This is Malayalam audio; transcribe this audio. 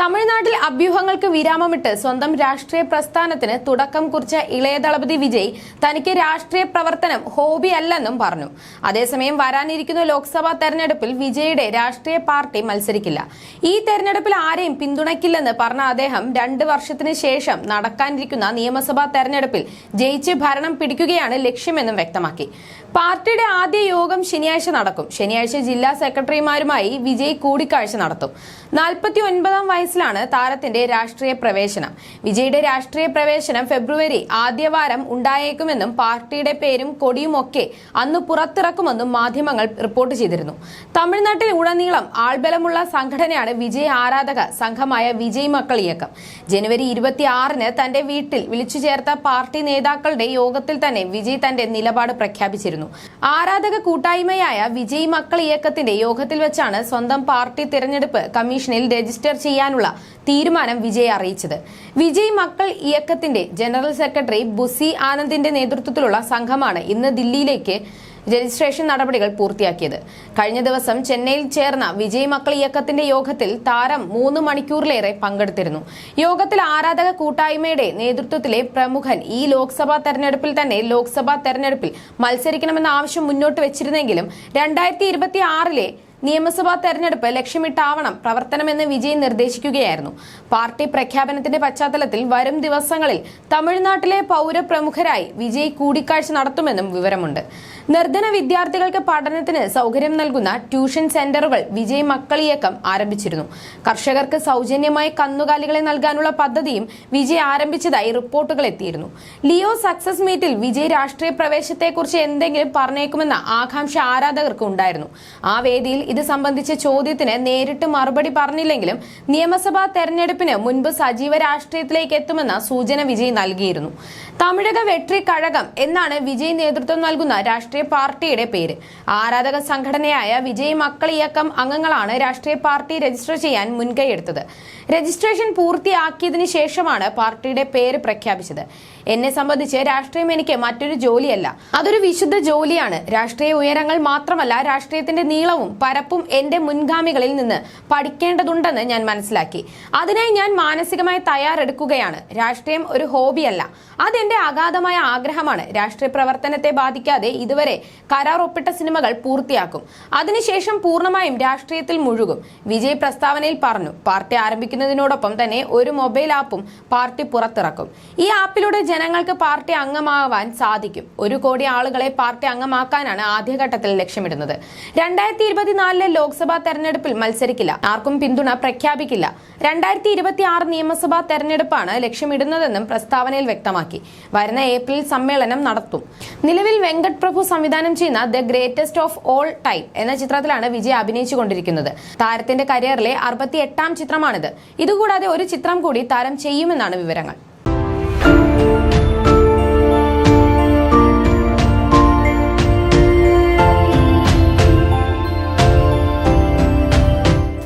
തമിഴ്നാട്ടിൽ അഭ്യൂഹങ്ങൾക്ക് വിരാമമിട്ട് സ്വന്തം രാഷ്ട്രീയ പ്രസ്ഥാനത്തിന് തുടക്കം കുറിച്ച ഇളയദളപതി വിജയ് തനിക്ക് രാഷ്ട്രീയ പ്രവർത്തനം ഹോബി അല്ലെന്നും പറഞ്ഞു. അതേസമയം വരാനിരിക്കുന്ന ലോക്സഭാ തെരഞ്ഞെടുപ്പിൽ വിജയുടെ രാഷ്ട്രീയ പാർട്ടി മത്സരിക്കില്ല. ഈ തെരഞ്ഞെടുപ്പിൽ ആരെയും പിന്തുണയ്ക്കില്ലെന്ന് പറഞ്ഞ അദ്ദേഹം രണ്ട് വർഷത്തിന് ശേഷം നടക്കാനിരിക്കുന്ന നിയമസഭാ തെരഞ്ഞെടുപ്പിൽ ജയിച്ച് ഭരണം പിടിക്കുകയാണ് ലക്ഷ്യമെന്നും വ്യക്തമാക്കി. പാർട്ടിയുടെ ആദ്യ യോഗം ശനിയാഴ്ച നടക്കും. ശനിയാഴ്ച ജില്ലാ സെക്രട്ടറിമാരുമായി വിജയ് കൂടിക്കാഴ്ച നടത്തും. നാൽപ്പത്തി ഒൻപതാം വയസ്സിലാണ് താരത്തിന്റെ രാഷ്ട്രീയ പ്രവേശനം. വിജയുടെ രാഷ്ട്രീയ പ്രവേശനം ഫെബ്രുവരി ആദ്യവാരം ഉണ്ടായേക്കുമെന്നും പാർട്ടിയുടെ പേരും കൊടിയുമൊക്കെ അന്ന് പുറത്തിറക്കുമെന്നും മാധ്യമങ്ങൾ റിപ്പോർട്ട് ചെയ്തിരുന്നു. തമിഴ്നാട്ടിൽ ഉടനീളം ആൾബലമുള്ള സംഘടനയാണ് വിജയ് ആരാധക സംഘമായ വിജയ് മക്കൾ ഇയക്കം. ജനുവരി ഇരുപത്തിയാറിന് തന്റെ വീട്ടിൽ വിളിച്ചു ചേർത്ത പാർട്ടി നേതാക്കളുടെ യോഗത്തിൽ തന്നെ വിജയ് തന്റെ നിലപാട് പ്രഖ്യാപിച്ചിരുന്നു. ആരാധക കൂട്ടായ്മയായ വിജയ് മക്കൾ ഇയക്കത്തിന്റെ യോഗത്തിൽ വെച്ചാണ് സ്വന്തം പാർട്ടി തിരഞ്ഞെടുപ്പ് കമ്മീഷനിൽ രജിസ്റ്റർ ചെയ്യാനുള്ള തീരുമാനം വിജയ് അറിയിച്ചത്. വിജയ് മക്കൾ ഇയക്കത്തിന്റെ ജനറൽ സെക്രട്ടറി ബുസി ആനന്ദിന്റെ നേതൃത്വത്തിലുള്ള സംഘമാണ് ഇന്ന് ദില്ലിയിലേക്ക് രജിസ്ട്രേഷൻ നടപടികൾ പൂർത്തിയാക്കിയത്. കഴിഞ്ഞ ദിവസം ചെന്നൈയിൽ ചേർന്ന വിജയ് മക്കൾ ഇയക്കത്തിന്റെ യോഗത്തിൽ താരം മൂന്ന് മണിക്കൂറിലേറെ പങ്കെടുത്തിരുന്നു. യോഗത്തിൽ ആരാധക കൂട്ടായ്മയുടെ നേതൃത്വത്തിലെ പ്രമുഖൻ ഈ ലോക്സഭാ തെരഞ്ഞെടുപ്പിൽ തന്നെ ലോക്സഭാ തെരഞ്ഞെടുപ്പിൽ മത്സരിക്കണമെന്ന ആവശ്യം മുന്നോട്ട് വെച്ചിരുന്നെങ്കിലും രണ്ടായിരത്തി ഇരുപത്തി ആറിലെ നിയമസഭാ തെരഞ്ഞെടുപ്പ് ലക്ഷ്യമിട്ടാവണം പ്രവർത്തനമെന്ന് വിജയ് നിർദ്ദേശിക്കുകയായിരുന്നു. പാർട്ടി പ്രഖ്യാപനത്തിന്റെ പശ്ചാത്തലത്തിൽ വരും ദിവസങ്ങളിൽ തമിഴ്നാട്ടിലെ പൗരപ്രമുഖരായി വിജയ് കൂടിക്കാഴ്ച നടത്തുമെന്നും വിവരമുണ്ട്. നിർധന വിദ്യാർത്ഥികൾക്ക് പഠനത്തിന് സൗകര്യം നൽകുന്ന ട്യൂഷൻ സെന്ററുകൾ വിജയ് മക്കളിയക്കം ആരംഭിച്ചിരുന്നു. കർഷകർക്ക് സൗജന്യമായി കന്നുകാലികളെ നൽകാനുള്ള പദ്ധതിയും വിജയ് ആരംഭിച്ചതായി റിപ്പോർട്ടുകൾ എത്തിയിരുന്നു. ലിയോ സക്സസ് മീറ്റിൽ വിജയ് രാഷ്ട്രീയ പ്രവേശത്തെക്കുറിച്ച് എന്തെങ്കിലും പറഞ്ഞേക്കുമെന്ന ആകാംക്ഷ ആരാധകർക്ക് ഉണ്ടായിരുന്നു ആ വേദിയിൽ ഇത് സംബന്ധിച്ച ചോദ്യത്തിന് നേരിട്ട് മറുപടി പറഞ്ഞില്ലെങ്കിലും നിയമസഭാ തെരഞ്ഞെടുപ്പിന് മുൻപ് സജീവ രാഷ്ട്രീയത്തിലേക്ക് എത്തുമെന്ന സൂചന വിജയ് നൽകിയിരുന്നു. തമിഴക വെട്രി കഴകം എന്നാണ് വിജയ് നേതൃത്വം നൽകുന്ന രാഷ്ട്രീയ പാർട്ടിയുടെ പേര്. ആരാധക സംഘടനയായ വിജയ് മക്കൾ ഇയക്കം അംഗങ്ങളാണ് രാഷ്ട്രീയ പാർട്ടി രജിസ്റ്റർ ചെയ്യാൻ മുൻകൈയെടുത്തത് രജിസ്ട്രേഷൻ പൂർത്തിയാക്കിയതിനു ശേഷമാണ് പാർട്ടിയുടെ പേര് പ്രഖ്യാപിച്ചത്. എന്നെ സംബന്ധിച്ച് രാഷ്ട്രീയം എനിക്ക് മറ്റൊരു ജോലിയല്ല. അതൊരു വിശുദ്ധ ജോലിയാണ്. രാഷ്ട്രീയ ഉയരങ്ങൾ മാത്രമല്ല രാഷ്ട്രീയത്തിന്റെ നീളവും പരപ്പും എന്റെ മുൻഗാമികളിൽ നിന്ന് പഠിക്കേണ്ടതുണ്ടെന്ന് ഞാൻ മനസ്സിലാക്കി. അതിനായി ഞാൻ മാനസികമായി തയ്യാറെടുക്കുകയാണ്. രാഷ്ട്രീയം ഒരു ഹോബിയല്ല. അതെന്റെ അഗാധമായ ആഗ്രഹമാണ് രാഷ്ട്രീയ പ്രവർത്തനത്തെ ബാധിക്കാതെ ഇതുവരെ കരാർ ഒപ്പിട്ട സിനിമകൾ പൂർത്തിയാക്കും. അതിനുശേഷം പൂർണമായും രാഷ്ട്രീയത്തിൽ മുഴുകും. വിജയ് പ്രസ്താവനയിൽ പറഞ്ഞു പാർട്ടി ആരംഭിക്കുന്നതിനോടൊപ്പം തന്നെ ഒരു മൊബൈൽ ആപ്പും പാർട്ടി പുറത്തിറക്കും. ഈ ആപ്പിലൂടെ ജനങ്ങൾക്ക് പാർട്ടി അംഗമാവാൻ സാധിക്കും. ഒരു കോടി ആളുകളെ പാർട്ടി അംഗമാക്കാനാണ് ആദ്യഘട്ടത്തിൽ ലക്ഷ്യമിടുന്നത്. രണ്ടായിരത്തി ഇരുപത്തിനാലിലെ ലോക്സഭാ തെരഞ്ഞെടുപ്പിൽ മത്സരിക്കില്ല. ആർക്കും പിന്തുണ പ്രഖ്യാപിക്കില്ല. രണ്ടായിരത്തി ഇരുപത്തി ആറ് നിയമസഭാ തെരഞ്ഞെടുപ്പാണ് ലക്ഷ്യമിടുന്നതെന്നും പ്രസ്താവനയിൽ വ്യക്തമാക്കി. വരുന്ന ഏപ്രിൽ സമ്മേളനം നടത്തും. നിലവിൽ വെങ്കട് പ്രഭു സംവിധാനം ചെയ്യുന്ന the greatest of all time എന്ന ചിത്രത്തിലാണ് വിജയ് അഭിനയിച്ചുകൊണ്ടിരിക്കുന്നത്. താരത്തിന്റെ കരിയറിലെ അറുപത്തി എട്ടാം ചിത്രമാണിത്. ഇതുകൂടാതെ ഒരു ചിത്രം കൂടി താരം ചെയ്യുമെന്നാണ് വിവരങ്ങൾ.